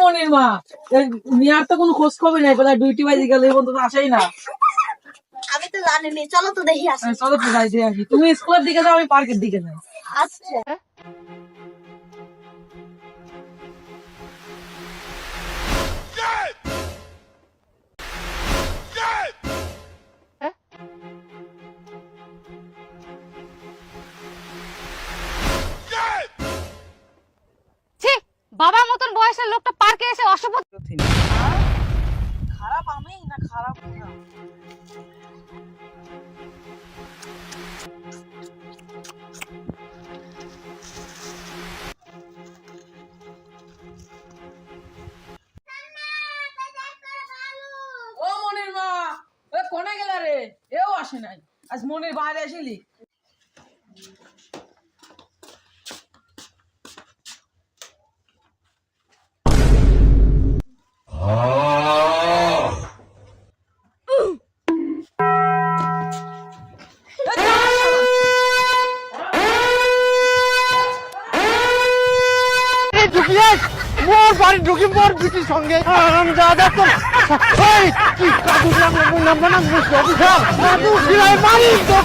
মনির মা? মিয়ার তো কোনো খোঁজ খবর নাই কোথায় ডিউটি বাজে গেলে পর্যন্ত আসেই না। আমি চলো তো দেখি আসি। চলো তো যাই তুমি স্কুলের দিকে যাও আমি পার্কের দিকে যাই। আচ্ছা। বাবার মতন বয়সের লোকটা পার্কে এসে অশুভ খারাপ আমি না খারাপ কোনে গেলা রে? এও আসে নাই। আজ মনির বাইরে আসিলি। মোর বাড়ি ঢুকি মোর বিটির সঙ্গে। আরাম যা যা তোর এই তুই কাকু নাম নাম নাম নাম অফিসার। কাকু সিলাই মারি তো